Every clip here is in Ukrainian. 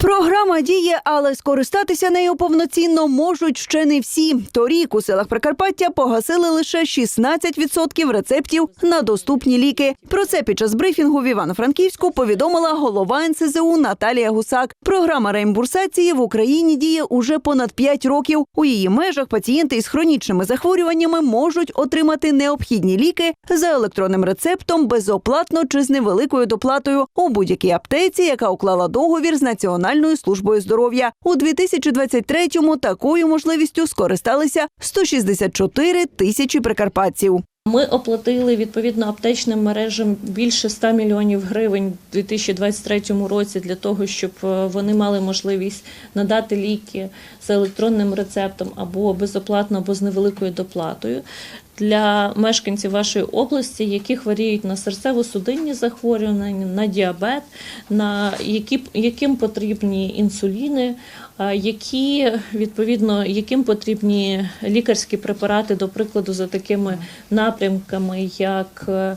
Програма діє, але скористатися нею повноцінно можуть ще не всі. Торік у селах Прикарпаття погасили лише 16% рецептів на доступні ліки. Про це під час брифінгу в Івано-Франківську повідомила голова НСЗУ Наталія Гусак. Програма реімбурсації в Україні діє уже понад 5 років. У її межах пацієнти із хронічними захворюваннями можуть отримати необхідні ліки за електронним рецептом безоплатно чи з невеликою доплатою у будь-якій аптеці, яка уклала договір з Національною службою здоров'я. У 2023-му такою можливістю скористалися 164 тисячі прикарпатців. Ми оплатили відповідно аптечним мережам більше 100 мільйонів гривень у 2023 році для того, щоб е, вони мали можливість надати ліки за електронним рецептом або безоплатно, або з невеликою доплатою. Для мешканців вашої області, які хворіють на серцево-судинні захворювання, на діабет, на які, яким потрібні інсуліни, які відповідно яким потрібні лікарські препарати, до прикладу, за такими напрямками, як е,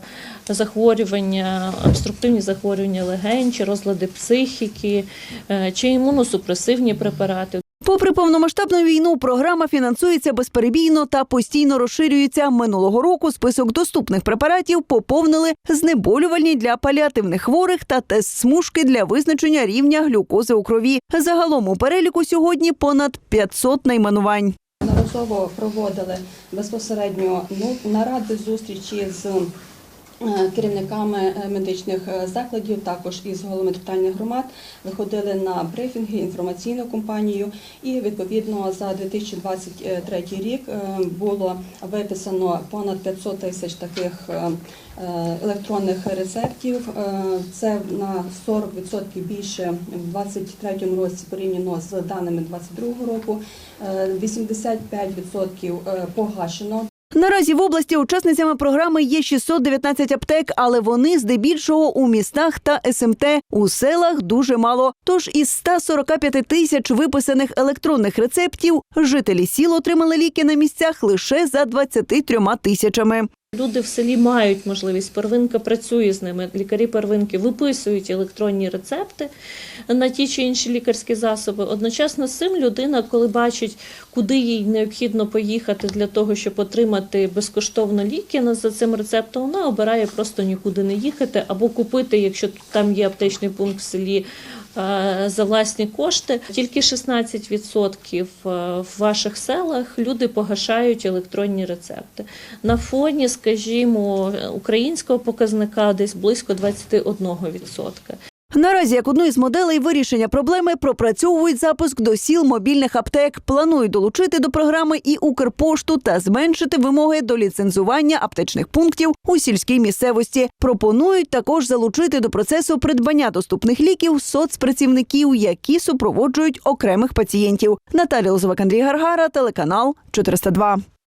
захворювання, обструктивні захворювання легень, чи розлади психіки, е, чи імуносупресивні препарати. Попри повномасштабну війну, програма фінансується безперебійно та постійно розширюється. Минулого року список доступних препаратів поповнили знеболювальні для паліативних хворих та тест-смужки для визначення рівня глюкози у крові. Загалом у переліку сьогодні понад 500 найменувань. Неодноразово проводили безпосередньо ну, наради, зустрічі з керівниками е, медичних е, закладів, також із головами тотальних громад, виходили на брифінги, інформаційну кампанію. І відповідно за 2023 рік е, було виписано понад 500 тисяч таких е, е, електронних рецептів. Е, Це на 40% більше в 2023 році порівняно з даними 2022 року. Е, 85% е, погашено. Наразі в області учасницями програми є 619 аптек, але вони здебільшого у містах та СМТ. У селах дуже мало. Тож із 145 тисяч виписаних електронних рецептів жителі сіл отримали ліки на місцях лише за 23 тисячами. Люди в селі мають можливість, первинка працює з ними. Лікарі первинки виписують електронні рецепти на ті чи інші лікарські засоби. Одночасно з цим людина, коли бачить, куди їй необхідно поїхати для того, щоб отримати безкоштовно ліки за цим рецептом, вона обирає просто нікуди не їхати або купити, якщо там є аптечний пункт в селі. Е, За власні кошти тільки 16% в ваших селах люди погашають електронні рецепти. На фоні, скажімо, українського показника десь близько 21%. Наразі як одну із моделей вирішення проблеми пропрацьовують запуск до сіл мобільних аптек. Планують долучити до програми і Укрпошту та зменшити вимоги до ліцензування аптечних пунктів у сільській місцевості. Пропонують також залучити до процесу придбання доступних ліків соцпрацівників, які супроводжують окремих пацієнтів. Наталія Лозовик, Андрій Гаргара, телеканал 402.